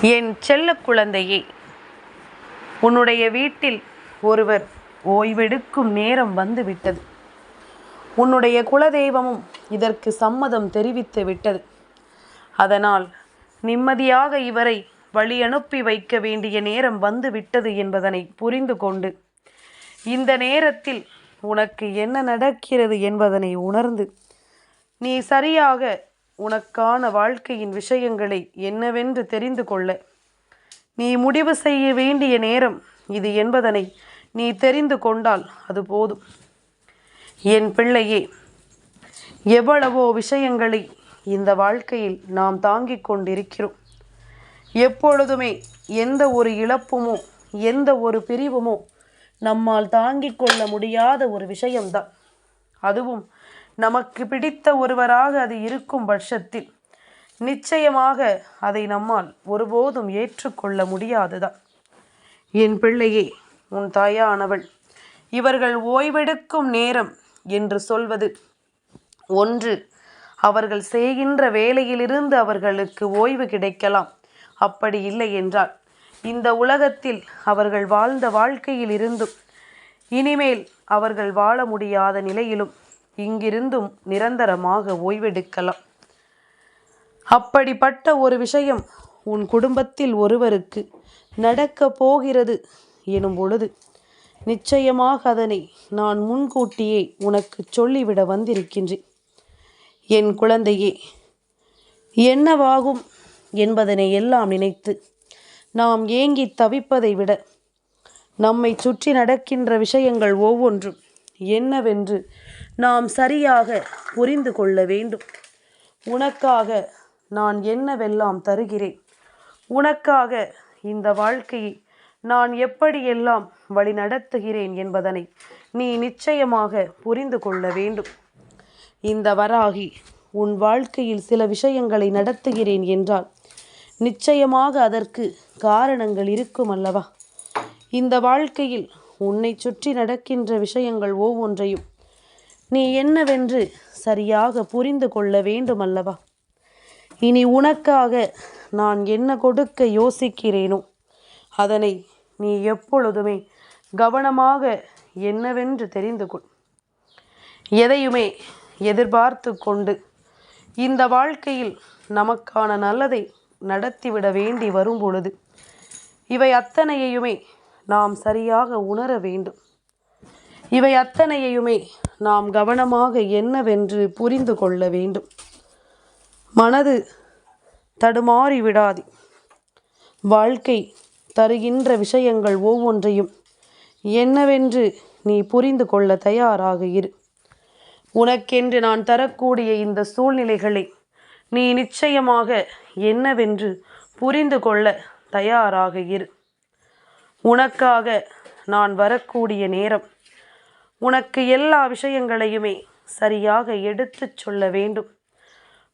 என் செல்ல குழந்தையே உன்னுடைய வீட்டில் ஒருவர் ஓய்வெடுக்கும் நேரம் வந்துவிட்டது. உன்னுடைய குலதெய்வமும் இதற்கு சம்மதம் தெரிவித்து விட்டது. அதனால் நிம்மதியாக இவரை வழி அனுப்பி வைக்க வேண்டிய நேரம் வந்து விட்டது என்பதனை புரிந்து கொண்டு இந்த நேரத்தில் உனக்கு என்ன நடக்கிறது என்பதனை உணர்ந்து நீ சரியாக உனக்கான வாழ்க்கையின் விஷயங்களை என்னவென்று தெரிந்து கொள்ள. நீ முடிவு செய்ய வேண்டிய நேரம் இது என்பதனை நீ தெரிந்து கொண்டால் அது போதும். என் பிள்ளையே எவ்வளவோ விஷயங்களை இந்த வாழ்க்கையில் நாம் தாங்கிக் கொண்டிருக்கிறோம். எப்பொழுதுமே எந்த ஒரு இழப்புமோ எந்த ஒரு பிரிவுமோ நம்மால் தாங்கிக் கொள்ள முடியாத ஒரு விஷயம்தான். அதுவும் நமக்கு பிடித்த ஒருவராக அது இருக்கும் பட்சத்தில் நிச்சயமாக அதை நம்மால் ஒருபோதும் ஏற்றுக்கொள்ள முடியாதுதான். என் பிள்ளையே உன் தாயானவள் இவர்கள் ஓய்வெடுக்கும் நேரம் என்று சொல்வது ஒன்று. அவர்கள் செய்கின்ற வேலையிலிருந்து அவர்களுக்கு ஓய்வு கிடைக்கலாம். அப்படி இல்லை என்றால் இந்த உலகத்தில் அவர்கள் வாழ்ந்த வாழ்க்கையில் இருந்தும் இனிமேல் அவர்கள் வாழ முடியாத நிலையிலும் இங்கிருந்தும் நிரந்தரமாக ஓய்வெடுக்கலாம். அப்படிப்பட்ட ஒரு விஷயம் உன் குடும்பத்தில் ஒருவருக்கு நடக்கப் போகிறது எனும் பொழுது நிச்சயமாக அதனை நான் முன்கூட்டியே உனக்கு சொல்லிவிட வந்திருக்கின்றேன். என் குழந்தையே என்னவாகும் என்பதனை எல்லாம் நினைத்து நாம் ஏங்கி தவிப்பதை விட நம்மை சுற்றி நடக்கின்ற விஷயங்கள் ஒவ்வொன்றும் என்னவென்று நாம் சரியாக புரிந்து கொள்ள வேண்டும். உனக்காக நான் என்னவெல்லாம் தருகிறேன்? உனக்காக இந்த வாழ்க்கையை நான் எப்படியெல்லாம் வழி நடத்துகிறேன் என்பதனை நீ நிச்சயமாக புரிந்து கொள்ள வேண்டும். இந்த வராகி உன் வாழ்க்கையில் சில விஷயங்களை நடத்துகிறேன் என்றால் நிச்சயமாக அதற்கு காரணங்கள் இருக்கும் அல்லவா? இந்த வாழ்க்கையில் உன்னை சுற்றி நடக்கின்ற விஷயங்கள் ஒவ்வொன்றையும் நீ என்னவென்று சரியாக புரிந்து கொள்ள வேண்டும் அல்லவா இனி உனக்காக நான் என்ன கொடுக்க யோசிக்கிறேனோ அதனை நீ எப்பொழுதுமே கவனமாக என்னவென்று தெரிந்து கொள். எதையுமே எதிர்பார்த்து கொண்டு இந்த வாழ்க்கையில் நமக்கான நல்லதை நடத்திவிட வேண்டி வரும் பொழுது இவை அத்தனையுமே நாம் சரியாக உணர வேண்டும். இவை அத்தனையுமே நாம் கவனமாக என்னவென்று புரிந்து கொள்ள வேண்டும். மனது தடுமாறி விடாது. வாழ்க்கை தருகின்ற விஷயங்கள் ஒவ்வொன்றையும் என்னவென்று நீ புரிந்து கொள்ள தயாராக இரு. உனக்கென்று நான் தரக்கூடிய இந்த சூழ்நிலைகளை நீ நிச்சயமாக என்னவென்று புரிந்து கொள்ள தயாராக இரு. உனக்காக நான் வரக்கூடிய நேரம் உனக்கு எல்லா விஷயங்களையுமே சரியாக எடுத்துச் சொல்ல வேண்டும்.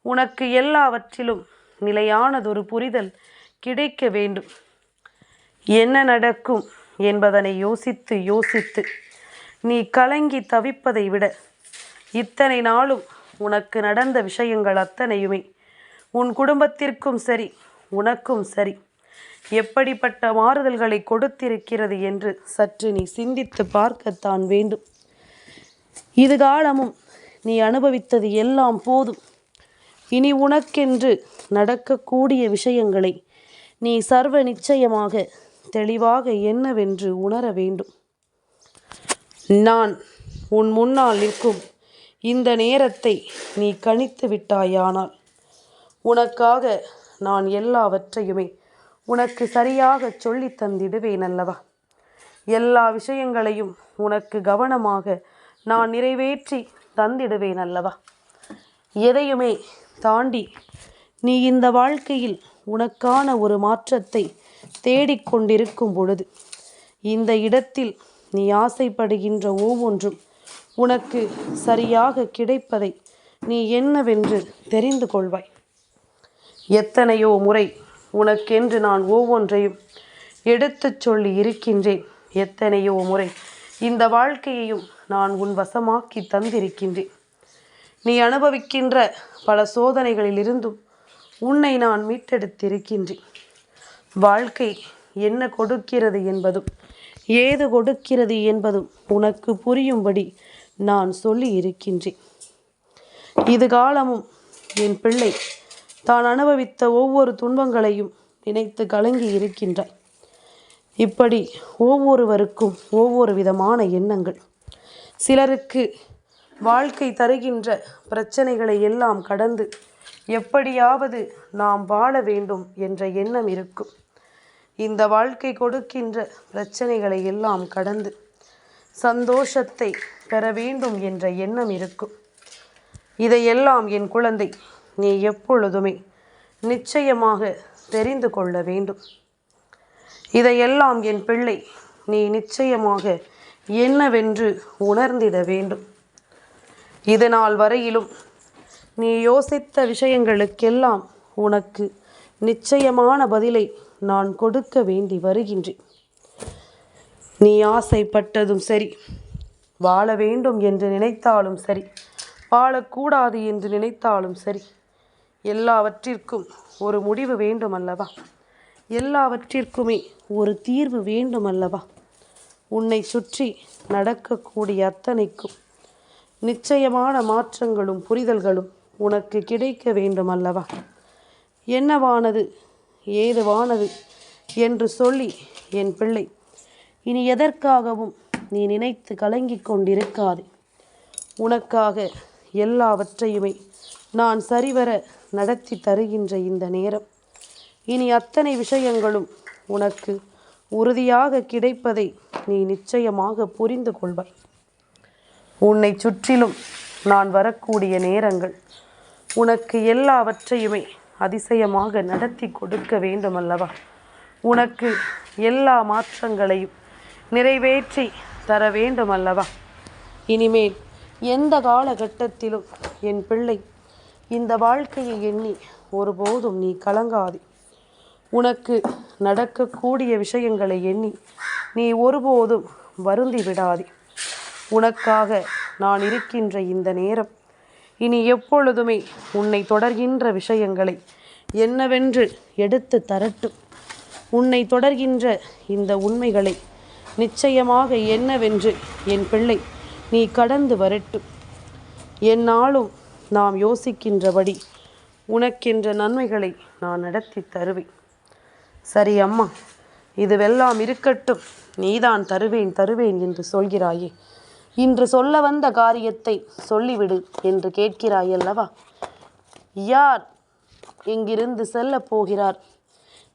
உனக்கு எல்லாவற்றிலும் நிலையானதொரு புரிதல் கிடைக்க வேண்டும். என்ன நடக்கும் என்பதனை யோசித்து யோசித்து நீ கலங்கி தவிப்பதை விட இத்தனை நாளும் உனக்கு நடந்த விஷயங்கள் அத்தனையுமே உன் குடும்பத்திற்கும் சரி உனக்கும் சரி. எப்படிப்பட்ட மாறுதல்களை கொடுத்திருக்கிறது என்று சற்று நீ சிந்தித்து பார்க்கத்தான் வேண்டும். இது காலமும் நீ அனுபவித்தது எல்லாம் போதும். இனி உனக்கென்று நடக்கக்கூடிய விஷயங்களை நீ சர்வ நிச்சயமாக தெளிவாக என்னவென்று உணர வேண்டும். நான் உன் முன்னால் நிற்கும் இந்த நேரத்தை நீ கணித்து விட்டாயானால் உனக்காக நான் எல்லாவற்றையுமே உனக்கு சரியாக சொல்லி தந்திடுவேன் அல்லவா? எல்லா விஷயங்களையும் உனக்கு கவனமாக நான் நிறைவேற்றி தந்திடுவேன் அல்லவா? எதையுமே தாண்டி நீ இந்த வாழ்க்கையில் உனக்கான ஒரு மாற்றத்தை தேடிக்கொண்டிருக்கும் பொழுது இந்த இடத்தில் நீ ஆசைப்படுகின்ற ஒவ்வொன்றும் உனக்கு சரியாக கிடைப்பதை நீ என்னவென்று தெரிந்து கொள்வாய். எத்தனையோ முறை உனக்கென்று நான் ஒவ்வொன்றையும் எடுத்துச் சொல்லி இருக்கின்றேன். எத்தனையோ முறை இந்த வாழ்க்கையையும் நான் உன் வசமாக்கி தந்திருக்கின்றேன். நீ அனுபவிக்கின்ற பல சோதனைகளிலிருந்தும் உன்னை நான் மீட்டெடுத்திருக்கின்றேன். வாழ்க்கை என்ன கொடுக்கிறது என்பதும் ஏது கொடுக்கிறது என்பதும் உனக்கு புரியும்படி நான் சொல்லி இருக்கின்றேன் இது காலமும் என் பிள்ளை தான் அனுபவித்த ஒவ்வொரு துன்பங்களையும் நினைத்து கலங்கி இருக்கின்றாய் இப்படி ஒவ்வொருவருக்கும் ஒவ்வொரு விதமான எண்ணங்கள். சிலருக்கு வாழ்க்கை தருகின்ற பிரச்சனைகளை எல்லாம் கடந்து எப்படியாவது நாம் வாழ வேண்டும் என்ற எண்ணம் இருக்கும். இந்த வாழ்க்கை கொடுக்கின்ற பிரச்சனைகளை எல்லாம் கடந்து சந்தோஷத்தை பெற வேண்டும் என்ற எண்ணம் இருக்கும். இதையெல்லாம் என் குழந்தை நீ எப்பொழுதுமே நிச்சயமாக தெரிந்து கொள்ள வேண்டும். இதையெல்லாம் என் பிள்ளை நீ நிச்சயமாக என்னவென்று உணர்ந்திட வேண்டும். இதனால் வரையிலும் நீ யோசித்த விஷயங்களுக்கெல்லாம் உனக்கு நிச்சயமான பதிலை நான் கொடுக்க வேண்டி வருகின்றேன். நீ ஆசைப்பட்டதும் சரி வாழ வேண்டும் என்று நினைத்தாலும் சரி வாழக்கூடாது என்று நினைத்தாலும் சரி எல்லாவற்றிற்கும் ஒரு முடிவு வேண்டும் அல்லவா எல்லாவற்றிற்குமே ஒரு தீர்வு வேண்டும் அல்லவா உன்னை சுற்றி நடக்கக்கூடிய அத்தனைக்கும் நிச்சயமான மாற்றங்களும் புரிதல்களும் உனக்கு கிடைக்க வேண்டும் அல்லவா என்னவானது ஏதுவானது என்று சொல்லி என் பிள்ளை இனி எதற்காகவும் நீ நினைத்து கலங்கிக் கொண்டிருக்காதே. உனக்காக எல்லாவற்றையுமே நான் சரிவர நடத்தி தருகின்ற இந்த நேரம். இனி அத்தனை விஷயங்களும் உனக்கு உறுதியாக கிடைப்பதை நீ நிச்சயமாக புரிந்து கொள்வாய். உன்னை சுற்றிலும் நான் வரக்கூடிய நேரங்கள் உனக்கு எல்லாவற்றையுமே அதிசயமாக நடத்தி கொடுக்க வேண்டுமல்லவா? உனக்கு எல்லா மாற்றங்களையும் நிறைவேற்றி தர வேண்டுமல்லவா? இனிமேல் எந்த காலகட்டத்திலும் என் பிள்ளை இந்த வாழ்க்கையை எண்ணி ஒருபோதும் நீ கலங்காதே. உனக்கு நடக்கக்கூடிய விஷயங்களை எண்ணி நீ ஒருபோதும் வருந்தி விடாதே. உனக்காக நான் இருக்கின்ற இந்த நேரம் இனி எப்பொழுதுமே உன்னை தொடர்கின்ற விஷயங்களை என்னவென்று எடுத்து தரட்டும். உன்னை தொடர்கின்ற இந்த உண்மைகளை நிச்சயமாக என்னவென்று என் பிள்ளை நீ கடந்து வரட்டும். என்னாலும் நாம் யோசிக்கின்றபடி உனக்கென்ற நன்மைகளை நான் நடத்தி தருவேன். சரி அம்மா இதுவெல்லாம் இருக்கட்டும். நீதான் தருவேன் தருவேன் என்று சொல்கிறாயே. இன்று சொல்ல வந்த காரியத்தை சொல்லிவிடு என்று கேட்கிறாய் அல்லவா? யார் இங்கிருந்து செல்ல போகிறார்?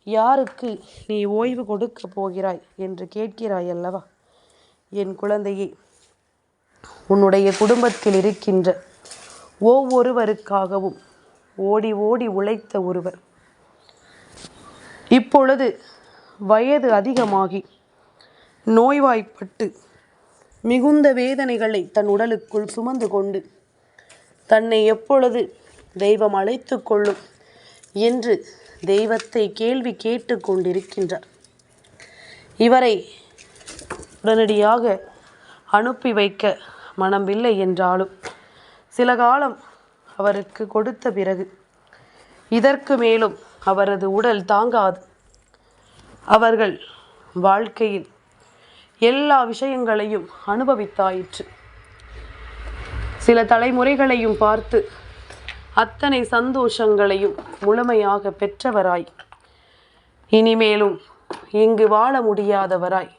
யாருக்கு நீ ஓய்வு கொடுக்க போகிறாய் என்று கேட்கிறாய் அல்லவா? என் குழந்தையே உன்னுடைய குடும்பத்தில் இருக்கின்ற ஒவ்வொருவருக்காகவும் ஓடி ஓடி உழைத்த ஒருவர் இப்பொழுது வயது அதிகமாகி நோய்வாய்ப்பட்டு மிகுந்த வேதனைகளை தன் உடலுக்குள் சுமந்து கொண்டு தன்னை எப்பொழுது தெய்வம் அழைத்து கொள்ளும் என்று தெய்வத்தை கேள்வி கேட்டு கொண்டிருக்கின்றார். இவரை உடனடியாக அனுப்பி வைக்க மனமில்லை என்றாலும் சில காலம் அவருக்கு கொடுத்த பிறகு இதற்கு மேலும் அவரது உடல் தாங்காது. அவர்கள் வாழ்க்கையில் எல்லா விஷயங்களையும் அனுபவித்தாயிற்று. சில தலைமுறைகளையும் பார்த்து அத்தனை சந்தோஷங்களையும் முழுமையாக பெற்றவராய் இனிமேலும் இங்கு வாழ முடியாதவராய்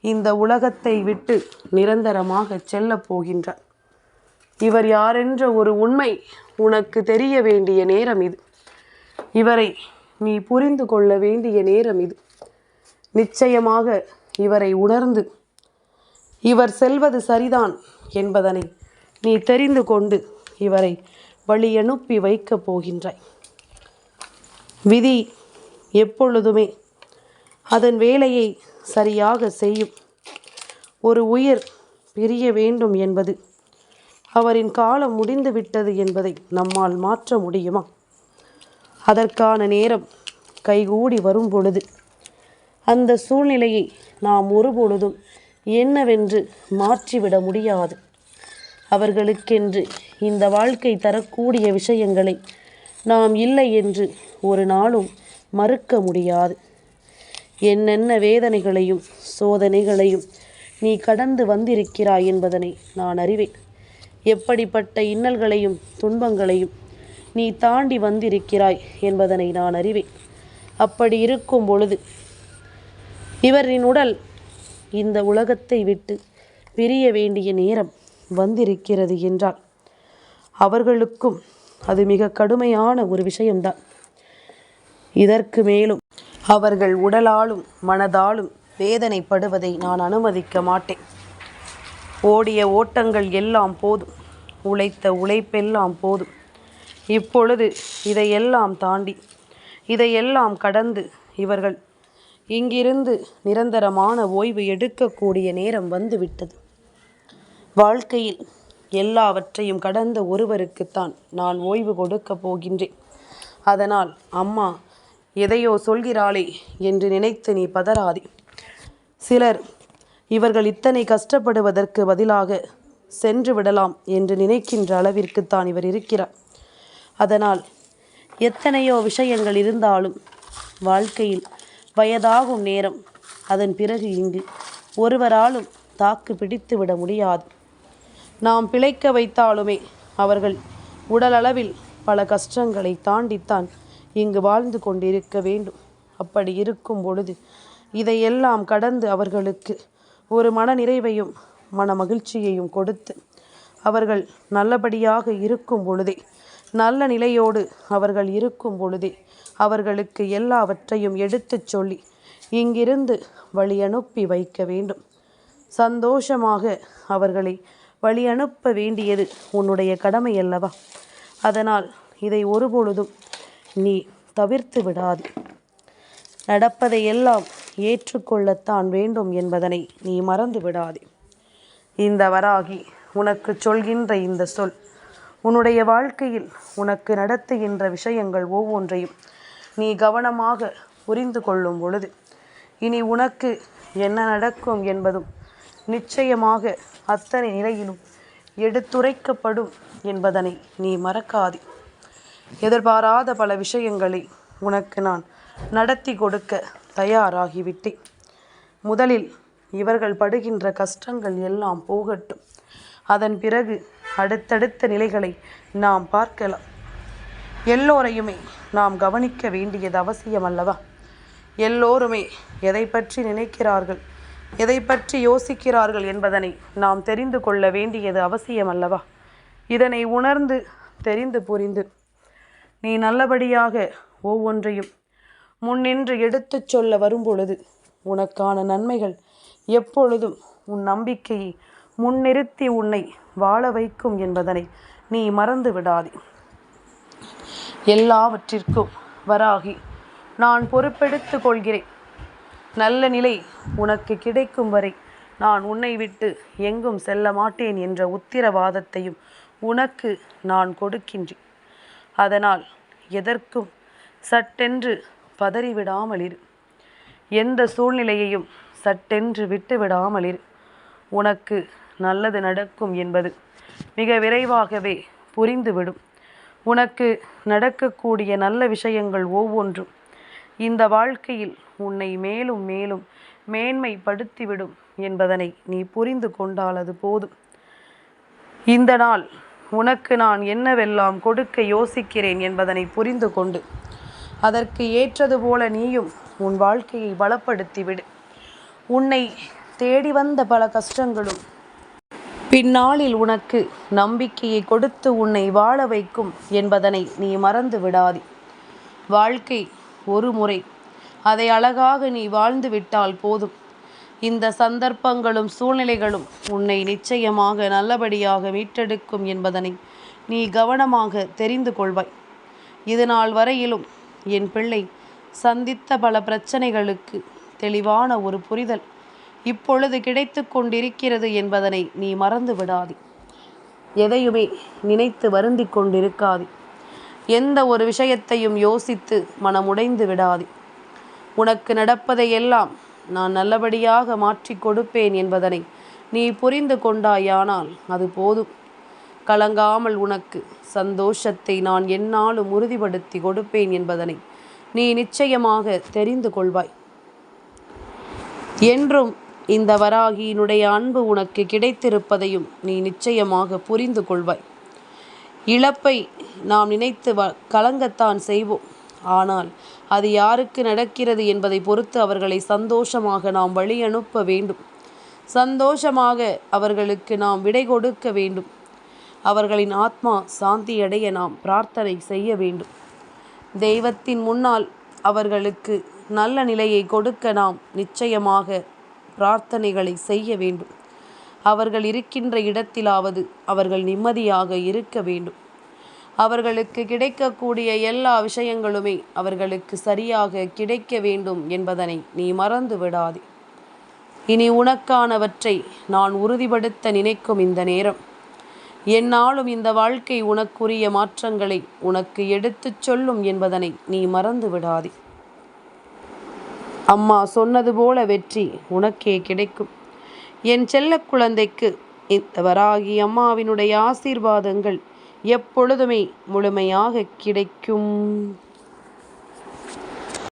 இந்த உலகத்தை விட்டு நிரந்தரமாக செல்லப் போகின்றார். இவர் யாரென்ற ஒரு உண்மை உனக்கு தெரிய வேண்டிய நேரம் இது. இவரை நீ புரிந்து கொள்ள வேண்டிய நேரம் இது. நிச்சயமாக இவரை உணர்ந்து இவர் செல்வது சரிதான் என்பதனை நீ தெரிந்து கொண்டு இவரை வழியனுப்பி வைக்கப் போகின்றாய். விதி எப்பொழுதுமே அதன் வேலையை சரியாக செய்யும். ஒரு உயிர் பிரிய வேண்டும் என்பது அவரின் காலம் முடிந்துவிட்டது என்பதை நம்மால் மாற்ற முடியுமா? அதற்கான நேரம் கைகூடி வரும் பொழுது அந்த சூழ்நிலையை நாம் ஒருபொழுதும் என்னவென்று மாற்றிவிட முடியாது. அவர்களுக்கென்று இந்த வாழ்க்கை தரக்கூடிய விஷயங்களை நாம் இல்லை என்று ஒரு நாளும் மறுக்க முடியாது. என்னென்ன வேதனைகளையும் சோதனைகளையும் நீ கடந்து வந்திருக்கிறாய் என்பதனை நான் அறிவேன். எப்படிப்பட்ட இன்னல்களையும் துன்பங்களையும் நீ தாண்டி வந்திருக்கிறாய் என்பதனை நான் அறிவேன். அப்படி இருக்கும் பொழுது இவரின் உடல் இந்த உலகத்தை விட்டு பிரிய வேண்டிய நேரம் வந்திருக்கிறது என்றால் அவர்களுக்கும் அது மிக கடுமையான ஒரு விஷயம்தான். இதற்கு மேலும் அவர்கள் உடலாலும் மனதாலும் வேதனைப்படுவதை நான் அனுமதிக்க மாட்டேன். ஓடிய ஓட்டங்கள் எல்லாம் போதும் உழைத்த உழைப்பெல்லாம் போதும். இப்பொழுது இதையெல்லாம் தாண்டி இதையெல்லாம் கடந்து இவர்கள் இங்கிருந்து நிரந்தரமான ஓய்வு எடுக்கக்கூடிய நேரம் வந்துவிட்டது. வாழ்க்கையில் எல்லாவற்றையும் கடந்த ஒருவருக்குத்தான் நான் ஓய்வு கொடுக்கப் போகின்றேன். அதனால் அம்மா எதையோ சொல்கிறாளே என்று நினைத்து நீ பதறாதே. சிலர் இவர்கள் இத்தனை கஷ்டப்படுவதற்கு பதிலாக சென்று விடலாம் என்று நினைக்கின்ற அளவிற்குத்தான் இவர் இருக்கிறார். அதனால் எத்தனையோ விஷயங்கள் இருந்தாலும் வாழ்க்கையில் வயதாகும் நேரம் அதன் பிறகு இங்கு ஒருவராலும் தாக்கு பிடித்து விட முடியாது. நாம் பிழைக்க வைத்தாலுமே அவர்கள் உடலளவில் பல கஷ்டங்களை தாண்டித்தான் இங்கு வாழ்ந்து கொண்டிருக்க வேண்டும். அப்படி இருக்கும் பொழுது இதையெல்லாம் கடந்து அவர்களுக்கு ஒரு மன நிறைவையும் மன மகிழ்ச்சியையும் கொடுத்து அவர்கள் நல்லபடியாக இருக்கும் பொழுதே நல்ல நிலையோடு அவர்கள் இருக்கும் பொழுதே அவர்களுக்கு எல்லாவற்றையும் எடுத்துச் சொல்லி இங்கிருந்து வழி அனுப்பி வைக்க வேண்டும். சந்தோஷமாக அவர்களை வழி அனுப்ப வேண்டியது உன்னுடைய கடமை அல்லவா அதனால் இதை ஒருபொழுதும் நீ தவிர்த்து விடாது. நடப்பதையெல்லாம் ஏற்றுக்கொள்ளத்தான் வேண்டும் என்பதனை நீ மறந்து விடாதே. இந்த வராகி உனக்கு சொல்கின்ற இந்த சொல் உன்னுடைய வாழ்க்கையில் உனக்கு நடத்துகின்ற விஷயங்கள் ஒவ்வொன்றையும் நீ கவனமாக புரிந்து கொள்ளும் பொழுது இனி உனக்கு என்ன நடக்கும் என்பதும் நிச்சயமாக அத்தனை நிலையிலும் எடுத்துரைக்கப்படும் என்பதனை நீ மறக்காதே. எதிர்பாராத பல விஷயங்களை உனக்கு நான் நடத்தி கொடுக்க தயாராகிவிட்டேன். முதலில் இவர்கள் படுகின்ற கஷ்டங்கள் எல்லாம் போகட்டும். அதன் பிறகு அடுத்தடுத்த நிலைகளை நாம் பார்க்கலாம். எல்லோரையுமே நாம் கவனிக்க வேண்டியது அவசியம் அல்லவா? எல்லோருமே எதை பற்றி நினைக்கிறார்கள்? எதை பற்றி யோசிக்கிறார்கள் என்பதனை நாம் தெரிந்து கொள்ள வேண்டியது அவசியம் அல்லவா? இதனை உணர்ந்து தெரிந்து புரிந்து நீ நல்லபடியாக ஒவ்வொன்றையும் முன்னின்று எடுத்துச் சொல்ல வரும்பொழுது உனக்கான நன்மைகள் எப்பொழுதும் உன் நம்பிக்கையை முன்னிறுத்தி உன்னை வாழ வைக்கும் என்பதனை நீ மறந்து விடாதே. எல்லாவற்றிற்கும் வராகி நான் பொறுப்பெடுத்து கொள்கிறேன். நல்ல நிலை உனக்கு கிடைக்கும் வரை நான் உன்னை விட்டு எங்கும் செல்ல மாட்டேன் என்ற உத்திரவாதத்தையும் உனக்கு நான் கொடுக்கின்றேன். அதனால் எதற்கும் சட்டென்று பதறிவிடாமல் இரு. எந்த சூழ்நிலையையும் சட்டென்று விட்டு இரு. உனக்கு நல்லது நடக்கும் என்பது மிக விரைவாகவே புரிந்துவிடும். உனக்கு நடக்கக்கூடிய நல்ல விஷயங்கள் ஒவ்வொன்றும். இந்த வாழ்க்கையில் உன்னை மேலும் மேலும் மேன்மைப்படுத்திவிடும் என்பதனை நீ புரிந்து கொண்டால் அது போதும். இந்த நாள் உனக்கு நான் என்னவெல்லாம் கொடுக்க யோசிக்கிறேன் என்பதனை புரிந்து கொண்டு அதற்கு ஏற்றது போல நீயும் உன் வாழ்க்கையை பலப்படுத்திவிடு. உன்னை தேடி வந்த பல கஷ்டங்களும் பின்னாளில் உனக்கு நம்பிக்கையை கொடுத்து உன்னை வாழ வைக்கும் என்பதனை நீ மறந்து விடாதே. வாழ்க்கை ஒரு முறை. அதை அழகாக நீ வாழ்ந்து விட்டால் போதும். இந்த சந்தர்ப்பங்களும் சூழ்நிலைகளும் உன்னை நிச்சயமாக நல்லபடியாக மீட்டெடுக்கும் என்பதனை நீ கவனமாக தெரிந்து கொள்வாய். இது நாள் வரையிலும் என் பிள்ளை சந்தித்த பல பிரச்சனைகளுக்கு தெளிவான ஒரு புரிதல். இப்பொழுது கிடைத்து கொண்டிருக்கிறது என்பதனை நீ மறந்து விடாதே. எதையுமே நினைத்து வருந்தி கொண்டிருக்காதே. எந்த ஒரு விஷயத்தையும் யோசித்து மனமுடைந்து விடாதே. உனக்கு நடப்பதையெல்லாம் நான் நல்லபடியாக மாற்றி கொடுப்பேன் என்பதனை நீ புரிந்து கொண்டாயானால் அது போதும். கலங்காமல் உனக்கு சந்தோஷத்தை நான் என்னாலும் உறுதிப்படுத்தி கொடுப்பேன் என்பதனை நீ நிச்சயமாக தெரிந்து கொள்வாய். என்றும் இந்த வராகியினுடைய அன்பு உனக்கு கிடைத்திருப்பதையும் நீ நிச்சயமாக புரிந்து கொள்வாய். இழப்பை நாம் நினைத்து வ கலங்கத்தான் செய்வோம். ஆனால் அது யாருக்கு நடக்கிறது என்பதை பொறுத்து அவர்களை சந்தோஷமாக நாம் வழி அனுப்ப வேண்டும். சந்தோஷமாக அவர்களுக்கு நாம் விடை கொடுக்க வேண்டும். அவர்களின் ஆத்மா சாந்தியடைய நாம் பிரார்த்தனை செய்ய வேண்டும். தெய்வத்தின் முன்னால் அவர்களுக்கு நல்ல நிலையை கொடுக்க நாம் நிச்சயமாக பிரார்த்தனைகளை செய்ய வேண்டும். அவர்கள் இருக்கின்ற இடத்திலாவது அவர்கள் நிம்மதியாக இருக்க வேண்டும். அவர்களுக்கு கிடைக்கக்கூடிய எல்லா விஷயங்களுமே அவர்களுக்கு சரியாக கிடைக்க வேண்டும் என்பதனை நீ மறந்து விடாதே. இனி உனக்கானவற்றை நான் உறுதிப்படுத்த நினைக்கும் இந்த நேரம். என்னாலும் இந்த வாழ்க்கை உனக்குரிய மாற்றங்களை உனக்கு எடுத்துச் சொல்லும் என்பதனை நீ மறந்து விடாதே. அம்மா சொன்னது போல வெற்றி உனக்கே கிடைக்கும். என் செல்ல குழந்தைக்கு இந்த வராகி அம்மாவினுடைய ஆசீர்வாதங்கள் எப்பொழுதுமே முழுமையாக கிடைக்கும்.